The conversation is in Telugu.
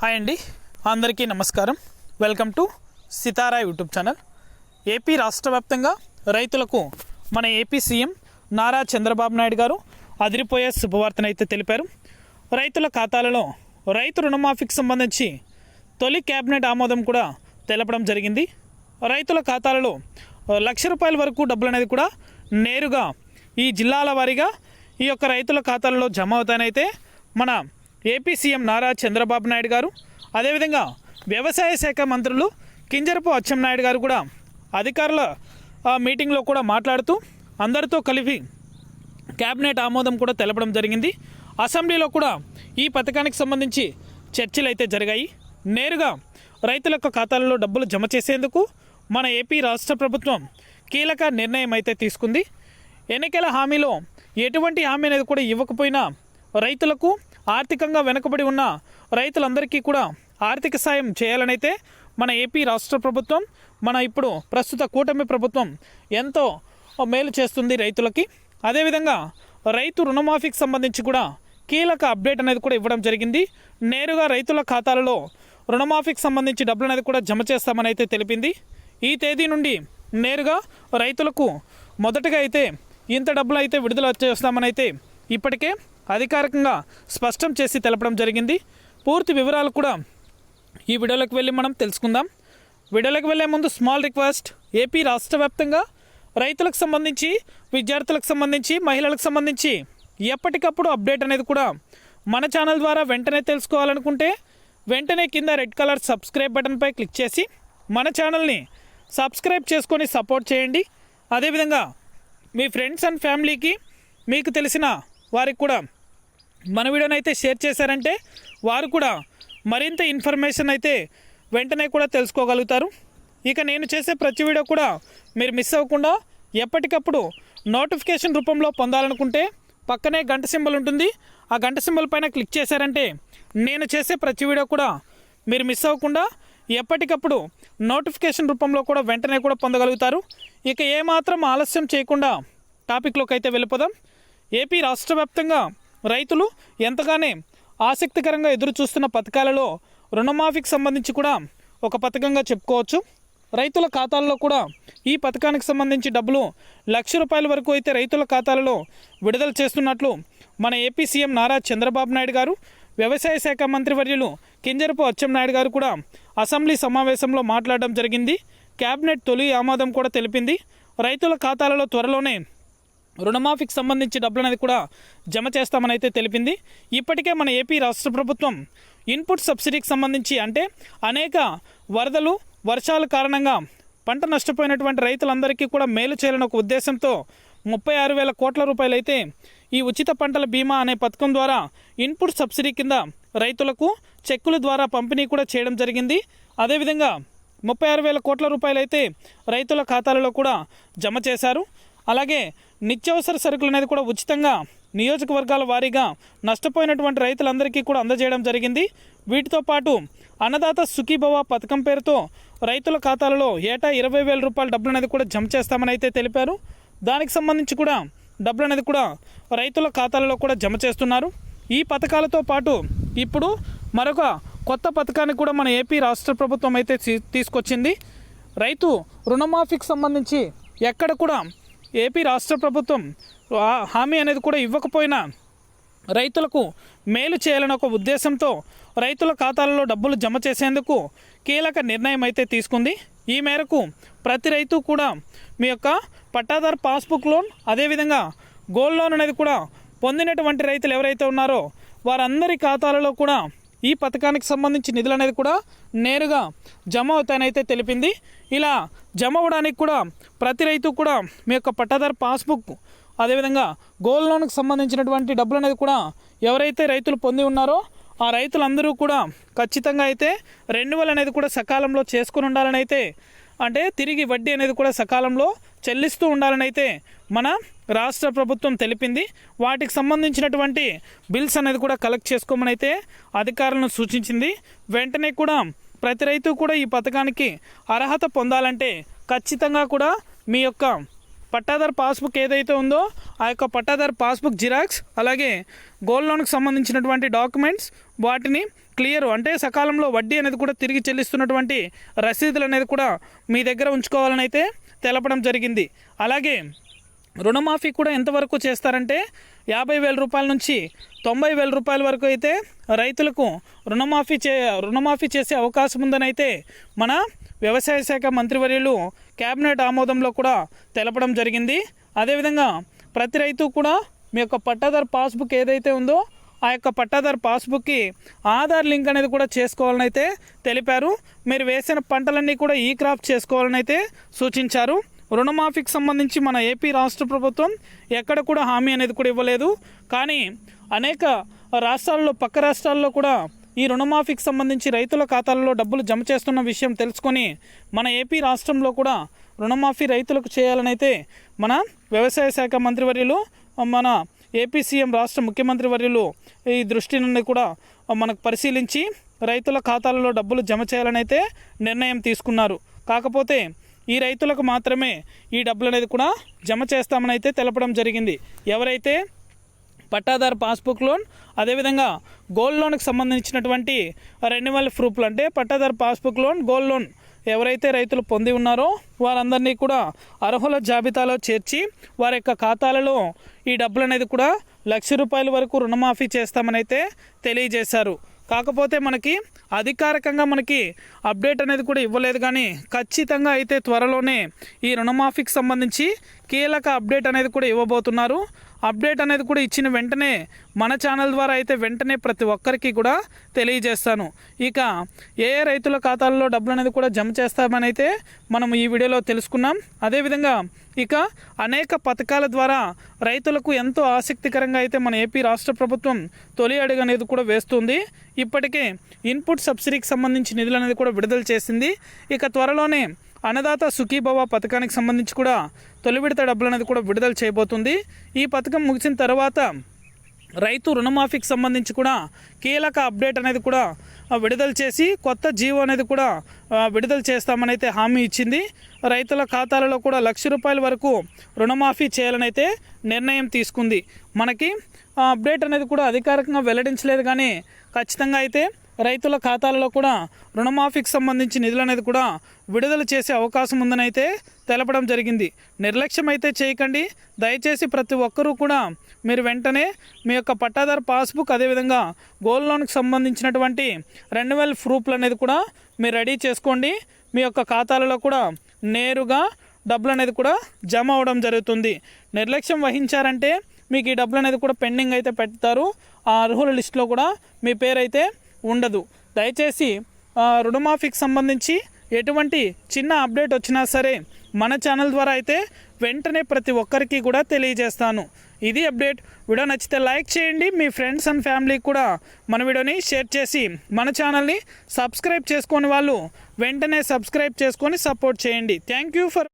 హాయ్ అండి. అందరికీ నమస్కారం. Welcome to Sitara YouTube channel. AP రాష్ట్ర వ్యాప్తంగా రైతులకు మన ఏపీ సీఎం నారా చంద్రబాబు నాయుడు గారు అదిరిపోయే శుభవార్తనైతే తెలిపారు. రైతుల ఖాతాలలో రైతు రుణమాఫీకి సంబంధించి తొలి క్యాబినెట్ ఆమోదం కూడా తెలపడం జరిగింది. రైతుల ఖాతాలలో లక్ష రూపాయల వరకు డబ్బులు అనేది కూడా నేరుగా ఈ జిల్లాల వారీగా ఈ యొక్క రైతుల ఖాతాలలో జమ అవుతానైతే మన ఏపీ సీఎం నారా చంద్రబాబు నాయుడు గారు అదేవిధంగా వ్యవసాయ శాఖ మంత్రులు కింజరపు అచ్చెన్నాయుడు గారు కూడా అధికారుల మీటింగ్లో కూడా మాట్లాడుతూ అందరితో కలిపి కేబినెట్ ఆమోదం కూడా తెలపడం జరిగింది. అసెంబ్లీలో కూడా ఈ పథకానికి సంబంధించి చర్చలు అయితే జరిగాయి. నేరుగా రైతుల యొక్క ఖాతాలలో డబ్బులు జమ చేసేందుకు మన ఏపీ రాష్ట్ర ప్రభుత్వం కీలక నిర్ణయం అయితే తీసుకుంది. ఎన్నికల హామీలో ఎటువంటి హామీ అనేది కూడా ఇవ్వకపోయినా రైతులకు ఆర్థికంగా వెనుకబడి ఉన్న రైతులందరికీ కూడా ఆర్థిక సాయం చేయాలనైతే మన ఏపీ రాష్ట్ర ప్రభుత్వం మన ఇప్పుడు ప్రస్తుత కూటమి ప్రభుత్వం ఎంతో మేలు చేస్తుంది రైతులకి. అదేవిధంగా రైతు రుణమాఫీకి సంబంధించి కూడా కీలక అప్డేట్ అనేది కూడా ఇవ్వడం జరిగింది. నేరుగా రైతుల ఖాతాలలో రుణమాఫీకి సంబంధించి డబ్బులు అనేది కూడా జమ చేస్తామని అయితే తెలిపింది. ఈ తేదీ నుండి నేరుగా రైతులకు మొదటగా అయితే ఇంత డబ్బులు అయితే విడుదల చేస్తామని అయితే ఇప్పటికే అధికారికంగా స్పష్టం చేసి తెలపడం జరిగింది. పూర్తి వివరాలు కూడా ఈ వీడియోలోకి వెళ్ళి మనం తెలుసుకుందాం. వీడియోలోకి వెళ్ళే ముందు స్మాల్ రిక్వెస్ట్ ఏపీ రాష్ట్ర వ్యాప్తంగా రైతులకు సంబంధించి విద్యార్థులకు సంబంధించి మహిళలకు సంబంధించి ఎప్పటికప్పుడు అప్డేట్ అనేది కూడా మన ఛానల్ ద్వారా వెంటనే తెలుసుకోవాలనుకుంటే వెంటనే కింద రెడ్ కలర్ సబ్స్క్రైబ్ బటన్పై క్లిక్ చేసి మన ఛానల్ని సబ్స్క్రైబ్ చేసుకొని సపోర్ట్ చేయండి. అదేవిధంగా మీ ఫ్రెండ్స్ అండ్ ఫ్యామిలీకి మీకు తెలిసిన వారికి కూడా మన వీడియోని అయితే షేర్ చేశారంటే వారు కూడా మరింత ఇన్ఫర్మేషన్ అయితే వెంటనే కూడా తెలుసుకోగలుగుతారు. ఇక నేను చేసే ప్రతి వీడియో కూడా మీరు మిస్ అవ్వకుండా ఎప్పటికప్పుడు నోటిఫికేషన్ రూపంలో పొందాలనుకుంటే పక్కనే గంట సింబల్ ఉంటుంది. ఆ గంట సింబల్ పైన క్లిక్ చేశారంటే నేను చేసే ప్రతి వీడియో కూడా మీరు మిస్ అవ్వకుండా ఎప్పటికప్పుడు నోటిఫికేషన్ రూపంలో కూడా వెంటనే కూడా పొందగలుగుతారు. ఇక ఏమాత్రం ఆలస్యం చేయకుండా టాపిక్లోకి అయితే వెళ్ళిపోదాం. ఏపీ రాష్ట్ర వ్యాప్తంగా రైతులు ఎంతగానే ఆసక్తికరంగా ఎదురు చూస్తున్న పథకాలలో రుణమాఫీకి సంబంధించి కూడా ఒక పథకంగా చెప్పుకోవచ్చు. రైతుల ఖాతాల్లో కూడా ఈ పథకానికి సంబంధించి డబ్బులు లక్ష రూపాయల వరకు అయితే రైతుల ఖాతాలలో విడుదల చేస్తున్నట్లు మన ఏపీ సీఎం నారా చంద్రబాబు నాయుడు గారు వ్యవసాయ శాఖ మంత్రివర్యులు కింజరపు అచ్చెన్నాయుడు గారు కూడా అసెంబ్లీ సమావేశంలో మాట్లాడడం జరిగింది. కేబినెట్ తొలి ఆమోదం కూడా తెలిపింది. రైతుల ఖాతాలలో త్వరలోనే రుణమాఫీకి సంబంధించి డబ్బులు అనేది కూడా జమ చేస్తామని అయితే తెలిపింది. ఇప్పటికే మన ఏపీ రాష్ట్ర ప్రభుత్వం ఇన్పుట్ సబ్సిడీకి సంబంధించి అంటే అనేక వరదలు వర్షాల కారణంగా పంట నష్టపోయినటువంటి రైతులందరికీ కూడా మేలు చేయాలని ఒక ఉద్దేశంతో ముప్పై ఆరు వేల కోట్ల రూపాయలు అయితే ఈ ఉచిత పంటల బీమా అనే పథకం ద్వారా ఇన్పుట్ సబ్సిడీ కింద రైతులకు చెక్కుల ద్వారా పంపిణీ కూడా చేయడం జరిగింది. అదేవిధంగా ముప్పై ఆరు వేల కోట్ల రూపాయలు అయితే రైతుల ఖాతాలలో కూడా జమ చేశారు. అలాగే నిత్యావసర సరుకులు అనేది కూడా ఉచితంగా నియోజకవర్గాల వారీగా నష్టపోయినటువంటి రైతులందరికీ కూడా అందజేయడం జరిగింది. వీటితో పాటు అన్నదాత సుఖీభవ పథకం పేరుతో రైతుల ఖాతాలలో ఏటా ఇరవై వేల రూపాయల డబ్బులు అనేది కూడా జమ చేస్తామని అయితే తెలిపారు. దానికి సంబంధించి కూడా డబ్బులు అనేది కూడా రైతుల ఖాతాలలో కూడా జమ చేస్తున్నారు. ఈ పథకాలతో పాటు ఇప్పుడు మరొక కొత్త పథకాన్ని కూడా మన ఏపీ రాష్ట్ర ప్రభుత్వం అయితే తీ- తీసుకొచ్చింది. రైతు రుణమాఫీకి సంబంధించి ఎక్కడ కూడా ఏపీ రాష్ట్ర ప్రభుత్వం హామీ అనేది కూడా ఇవ్వకపోయినా రైతులకు మేలు చేయాలని ఒక ఉద్దేశంతో రైతుల ఖాతాలలో డబ్బులు జమ చేసేందుకు కీలక నిర్ణయం అయితే తీసుకుంది. ఈ మేరకు ప్రతి రైతు కూడా మీ యొక్క పట్టాదారు పాస్బుక్ లోన్ అదేవిధంగా గోల్డ్ లోన్ అనేది కూడా పొందినటువంటి రైతులు ఎవరైతే ఉన్నారో వారందరి ఖాతాలలో కూడా ఈ పథకానికి సంబంధించి నిధులు అనేది కూడా నేరుగా జమ అవుతాయనైతే తెలిపింది. ఇలా జమ అవ్వడానికి కూడా ప్రతి రైతు కూడా మీ యొక్క పట్టాదారు పాస్బుక్ అదేవిధంగా గోల్డ్ లోన్కి సంబంధించినటువంటి డబ్బులు అనేది కూడా ఎవరైతే రైతులు పొంది ఉన్నారో ఆ రైతులందరూ కూడా ఖచ్చితంగా అయితే రెన్యువల్ అనేది కూడా సకాలంలో చేసుకుని ఉండాలని అయితే అంటే తిరిగి వడ్డీ అనేది కూడా సకాలంలో చెల్లిస్తూ ఉండాలని అయితే మన రాష్ట్ర ప్రభుత్వం తెలిపింది. వాటికి సంబంధించినటువంటి బిల్స్ అనేది కూడా కలెక్ట్ చేసుకోమని అయితే అధికారులను సూచించింది. వెంటనే కూడా ప్రతి రైతు కూడా ఈ పథకానికి అర్హత పొందాలంటే ఖచ్చితంగా కూడా మీ యొక్క పట్టాదారు పాస్బుక్ ఏదైతే ఉందో ఆ యొక్క పట్టాదారు పాస్బుక్ జిరాక్స్ అలాగే గోల్డ్ లోన్కి సంబంధించినటువంటి డాక్యుమెంట్స్ వాటిని క్లియర్ అంటే సకాలంలో వడ్డీ అనేది కూడా తిరిగి చెల్లిస్తున్నటువంటి రసీదులు అనేది కూడా మీ దగ్గర ఉంచుకోవాలని అయితే తెలపడం జరిగింది. అలాగే రుణమాఫీ కూడా ఎంతవరకు చేస్తారంటే యాభై వేల రూపాయల నుంచి తొంభై వేల రూపాయల వరకు అయితే రైతులకు రుణమాఫీ చే రుణమాఫీ చేసే అవకాశం ఉందని అయితే మన వ్యవసాయ శాఖ మంత్రివర్యులు కేబినెట్ ఆమోదంలో కూడా తెలపడం జరిగింది. అదేవిధంగా ప్రతి రైతు కూడా మీ యొక్క పట్టాదారు పాస్బుక్ ఏదైతే ఉందో ఆ యొక్క పట్టాదారు పాస్బుక్కి ఆధార్ లింక్ అనేది కూడా చేసుకోవాలని అయితే తెలిపారు. మీరు వేసిన పంటలన్నీ కూడా ఈ క్రాప్ చేసుకోవాలని అయితే సూచించారు. రుణమాఫీకి సంబంధించి మన ఏపీ రాష్ట్ర ప్రభుత్వం ఎక్కడ కూడా హామీ అనేది కూడా ఇవ్వలేదు. కానీ అనేక రాష్ట్రాల్లో పక్క రాష్ట్రాల్లో కూడా ఈ రుణమాఫీకి సంబంధించి రైతుల ఖాతాల్లో డబ్బులు జమ చేస్తున్న విషయం తెలుసుకొని మన ఏపీ రాష్ట్రంలో కూడా రుణమాఫీ రైతులకు చేయాలనైతే మన వ్యవసాయ శాఖ మంత్రివర్యులు మన ఏపీ సీఎం రాష్ట్ర ముఖ్యమంత్రి వర్యులు ఈ దృష్టి నుండి కూడా మనకు పరిశీలించి రైతుల ఖాతాలలో డబ్బులు జమ చేయాలని అయితే నిర్ణయం తీసుకున్నారు. కాకపోతే ఈ రైతులకు మాత్రమే ఈ డబ్బులు అనేది కూడా జమ చేస్తామని అయితే తెలపడం జరిగింది. ఎవరైతే పట్టాదారు పాస్బుక్ లోన్ అదేవిధంగా గోల్డ్ లోన్కి సంబంధించినటువంటి రెన్యువల్ ప్రూఫ్లు అంటే పట్టాదారు పాస్బుక్ లోన్ గోల్డ్ లోన్ ఎవరైతే రైతులు పొంది ఉన్నారో వారందరినీ కూడా అర్హుల జాబితాలో చేర్చి వారి యొక్క ఖాతాలలో ఈ డబ్బులు అనేది కూడా లక్ష రూపాయల వరకు రుణమాఫీ చేస్తామని అయితే తెలియజేశారు. కాకపోతే మనకి అధికారికంగా మనకి అప్డేట్ అనేది కూడా ఇవ్వలేదు కానీ ఖచ్చితంగా అయితే త్వరలోనే ఈ రుణమాఫీకి సంబంధించి కీలక అప్డేట్ అనేది కూడా ఇవ్వబోతున్నారు. అప్డేట్ అనేది కూడా ఇచ్చిన వెంటనే మన ఛానల్ ద్వారా అయితే వెంటనే ప్రతి ఒక్కరికి కూడా తెలియజేస్తాను. ఇక ఏ ఏ రైతుల ఖాతాల్లో డబ్బులు అనేది కూడా జమ చేస్తామని అయితే మనం ఈ వీడియోలో తెలుసుకున్నాం. అదేవిధంగా ఇక అనేక పథకాల ద్వారా రైతులకు ఎంతో ఆసక్తికరంగా అయితే మన ఏపీ రాష్ట్ర ప్రభుత్వం తొలి అడుగు అనేది కూడా వేస్తుంది. ఇప్పటికే ఇన్పుట్ సబ్సిడీకి సంబంధించి నిధులు అనేది కూడా విడుదల చేసింది. ఇక త్వరలోనే అన్నదాత సుఖీభవ పథకానికి సంబంధించి కూడా తొలి విడత డబ్బులు అనేది కూడా విడుదల చేయబోతుంది. ఈ పథకం ముగిసిన తర్వాత రైతు రుణమాఫీకి సంబంధించి కూడా కీలక అప్డేట్ అనేది కూడా విడుదల చేసి కొత్త జీవో అనేది కూడా విడుదల చేస్తామని అయితే హామీ ఇచ్చింది. రైతుల ఖాతాలలో కూడా లక్ష రూపాయల వరకు రుణమాఫీ చేయాలని అయితే నిర్ణయం తీసుకుంది. మనకి అప్డేట్ అనేది కూడా అధికారికంగా వెల్లడించలేదు కానీ ఖచ్చితంగా అయితే రైతుల ఖాతాలలో కూడా రుణమాఫీకి సంబంధించి నిధులు అనేది కూడా విడుదల చేసే అవకాశం ఉందని అయితే తెలపడం జరిగింది. నిర్లక్ష్యం అయితే చేయకండి. దయచేసి ప్రతి ఒక్కరూ కూడా మీరు వెంటనే మీ యొక్క పట్టాదారు పాస్బుక్ అదేవిధంగా గోల్డ్ లోన్కి సంబంధించినటువంటి రెన్యువల్ ప్రూఫ్లు అనేది కూడా మీరు రెడీ చేసుకోండి. మీ యొక్క ఖాతాలలో కూడా నేరుగా డబ్బులు అనేది కూడా జమ అవడం జరుగుతుంది. నిర్లక్ష్యం వహించారంటే మీకు ఈ డబ్బులు అనేది కూడా పెండింగ్ అయితే పెడతారు. ఆ అర్హుల లిస్టులో కూడా మీ పేరు అయితే ఉండదు. దయచేసి రుణమాఫీకి సంబంధించి ఎటువంటి చిన్న అప్డేట్ వచ్చినా సరే మన ఛానల్ ద్వారా అయితే వెంటనే ప్రతి ఒక్కరికి కూడా తెలియజేస్తాను. ఇది అప్డేట్. వీడియో నచ్చితే లైక్ చేయండి. మీ ఫ్రెండ్స్ అండ్ ఫ్యామిలీకి కూడా మన వీడియోని షేర్ చేసి మన ఛానల్ని సబ్స్క్రైబ్ చేసుకొని వాళ్ళు వెంటనే సబ్స్క్రైబ్ చేసుకొని సపోర్ట్ చేయండి. Thank you for